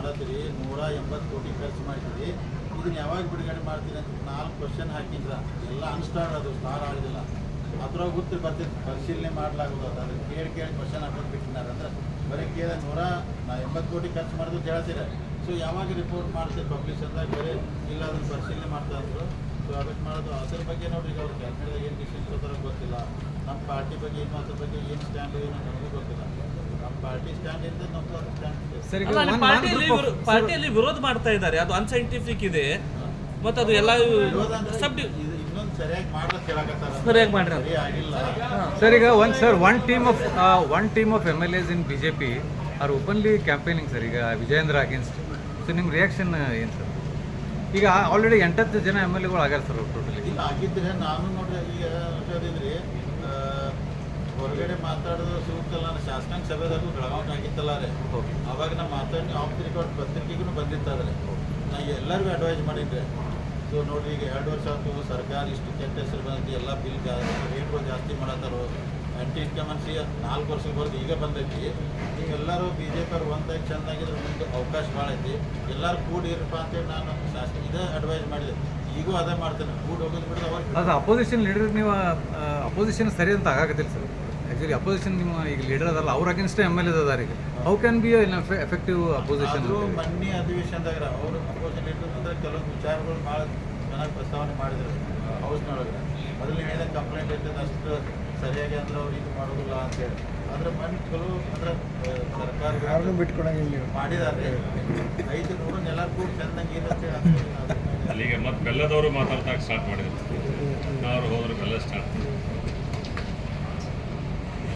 ಮಾಡತ್ತೀರಿ, ನೂರ ಎಂಬತ್ತು ಕೋಟಿ ಖರ್ಚು ಮಾಡಿದ್ರಿ ಇದನ್ನ ಯಾವಾಗ ಬಿಡುಗಡೆ ಮಾಡ್ತೀರಿ ಅಂತ ನಾಲ್ಕು ಕ್ವಶನ್ ಹಾಕಿದ್ರ, ಎಲ್ಲ ಅನ್ಸ್ಟಾರ್ ಅದು ಸ್ಟಾರ್ ಆಗಿಲ್ಲ ಅದ್ರಾಗ ಗೊತ್ತಿ ಬರ್ತಿತ್ತು ಪರಿಶೀಲನೆ ಮಾಡಲಾಗೋದು ಅದು. ಅದನ್ನ ಕೇಳಿ ಕೇಳಿ ಕ್ವಶನ್ ಹಾಕೋದು ಬಿಟ್ಟಿದ್ದಾರೆ. ಅಂದ್ರೆ ಬರೀ ಕೇಳ ನೂರ ನಾ ಎಂಬತ್ತು ಕೋಟಿ ಖರ್ಚು ಮಾಡಿದ್ರು ಹೇಳ್ತೀರ. ಸೊ ಯಾವಾಗ ರಿಪೋರ್ಟ್ ಮಾಡ್ತೀರಿ ಪಬ್ಲಿಷ್ ಅಂದಾಗ ಬರೀ ಇಲ್ಲ ಅದನ್ನ ಪರಿಶೀಲನೆ ಮಾಡ್ತಾ ಇದ್ರು. ಸೊ ಅದಕ್ಕೆ ಮಾಡೋದು, ಅದ್ರ ಬಗ್ಗೆ ನೋಡ್ರಿ ಅವ್ರು ಕ್ಯಾಬಿನೆಟ್ದಾಗ ಏನು ಡಿಸಿಷನ್ ಗೊತ್ತಿಲ್ಲ. ನಮ್ಮ ಪಾರ್ಟಿ ಬಗ್ಗೆ ಏನು, ಅದ್ರ ಬಗ್ಗೆ ಏನು ಸ್ಟ್ಯಾಂಡ್ ಏನು ನಮಗೂ ಗೊತ್ತಿಲ್ಲ. ಪಾರ್ಟಿಯಲ್ಲಿ ವಿರೋಧ ಮಾಡ್ತಾ ಇದ್ದಾರೆ ಅದು ಅನ್ಸೈಂಟಿಫಿಕ್ ಇದೆ. ಮತ್ತೆ ಅದು ಎಲ್ಲ ಸರಿಯಾಗಿ ಮಾಡ್ಲಕ್ ಹೇಳಕತ್ತಾರ ಮಾಡ್ರಿ. ಸರ್ ಈಗ one sir one team of one team of M L S in B J P are openly campaigning sir ಈಗ ವಿಜಯೇಂದ್ರ ಅಗೇನ್ಸ್ಟ್ ಸೊ ನಿಮ್ಮ ರಿಯಾಕ್ಷನ್ ಏನು ಸರ್ ಈಗ ಆಲ್ರೆಡಿ ಎಂಟತ್ತು ಜನ ಎಂ ಎಲ್ ಎಗಳು ಆಗ್ಯಾರ ಸರ್ ಟೋಟಲಿ ಆಗಿದ್ರೆ ನಾನು ನೋಡ್ರಿ ಈಗ ಹೊರಗಡೆ ಮಾತಾಡೋದು ಸೂಕ್ತಲ್ಲ ನಾನು ಶಾಸಕಾಂಗ ಸಭೆದಾಗೂ ಬೆಳಗಾವಿ ಆಗಿತ್ತಲ್ಲ ರೀ ಅವಾಗ ನಾ ಮಾತಾಡಿ ಆಫ್ ರೆಕಾರ್ಡ್ ಪತ್ರಿಕೆಗೂ ಬಂದಿತ್ತಾದ್ರೆ ನಾ ಎಲ್ಲರಿಗೂ ಅಡ್ವೈಸ್ ಮಾಡಿದ್ರೆ ಸೊ ನೋಡ್ರಿ ಈಗ ಎರಡು ವರ್ಷ ಆಯ್ತು ಸರ್ಕಾರ ಇಷ್ಟು ಕೆಟ್ಟ ಹೆಸರು ಬಂದೈತಿ ಎಲ್ಲ ಬಿಲ್ ರೇಟ್ಗಳು ಜಾಸ್ತಿ ಮಾಡತ್ತಾರೋ. ಆ್ಯಂಟಿ ಇನ್ಕಮನ್ಸಿ ನಾಲ್ಕು ವರ್ಷಕ್ಕೆ ಬರೋದು ಈಗ ಬಂದೈತಿ. ನೀವೆಲ್ಲರೂ ಬಿ ಜೆ ಪಿ ಅವ್ರು ಒಂದಾಗಿ ಚೆಂದಾಗಿದ್ರೆ ಮುಂದೆ ಅವಕಾಶ ಭಾಳ ಐತಿ. ಎಲ್ಲರೂ ಕೂಡಿ ಇರಪ್ಪ ಅಂತೇಳಿ ನಾನು ಶಾಸಕ ಇದೇ ಅಡ್ವೈಸ್ ಮಾಡಿದೆ. ಈಗೂ ಅದೇ ಮಾಡ್ತೇನೆ. ಕೂಡಿ ಹೋಗೋದು ಬಿಡೋದು ಅವಾಗ. ಅಪೋಸಿಷನ್ ಲೀಡರ್ ನೀವು ಅಪೋಸಿಷನ್ ಸರಿ ಅಂತ ಆಗಾಕತ್ತಿಲ್ಲ ಸರ್ ಆ್ಯಕ್ಚುಲಿ ಅಪೋಸಿಷನ್ ನಿಮ್ಮ ಈಗ ಲೀಡರ್ ಅದಲ್ಲ ಅವ್ರ ಅಗೇನ್ಸ್ಟ್ ಎಂ ಎಲ್ ಎ ಅದಾರ ಈಗ how can be effective opposition ಮನ್ನಿ ಮೊನ್ನೆ ಅಧಿವೇಶನದಾಗ ಅವರು ಅಪೋಸಿಷನ್ ಅಂದ್ರೆ ಕೆಲವೊಂದು ವಿಚಾರಗಳು ಭಾಳ ಚೆನ್ನಾಗಿ ಪ್ರಸ್ತಾವನೆ ಮಾಡಿದ್ರು ಹೌಸ್ನೊಳಗೆ ಮೊದಲು ಹೇಳಿದ ಕಂಪ್ಲೇಂಟ್ ಇರ್ತದೆ ಅಷ್ಟು ಸರಿಯಾಗಿ ಅಂದ್ರೆ ಅವ್ರು ಇದು ಮಾಡೋದಿಲ್ಲ ಅಂತೇಳಿ ಆದ್ರೆ ಮೊನ್ನೆ ಕೆಲವು ಅಂದ್ರೆ ಸರ್ಕಾರ ಯಾರನ್ನೂ ಬಿಟ್ಕೊಡಂಗಿಲ್ಲ ನೀವು. ಮಾಡಿದ್ದಾರೆ. ಐದು ನೂರು ನೆಲ ಕೂಡ ಚಂದಂಗೆ ಇರುತ್ತೆ ಅಂತ ಅಲ್ಲಿಗೆ ಮತ್ತೆ ಬೆಲ್ಲದವರು ಮಾತಾಡ್ತಾ ಸ್ಟಾರ್ಟ್ ಮಾಡಿದ್ರು. ಅವ್ರು ಹೋದ್ರು ಬೆಲ್ಲ ಸ್ಟಾರ್ಟ್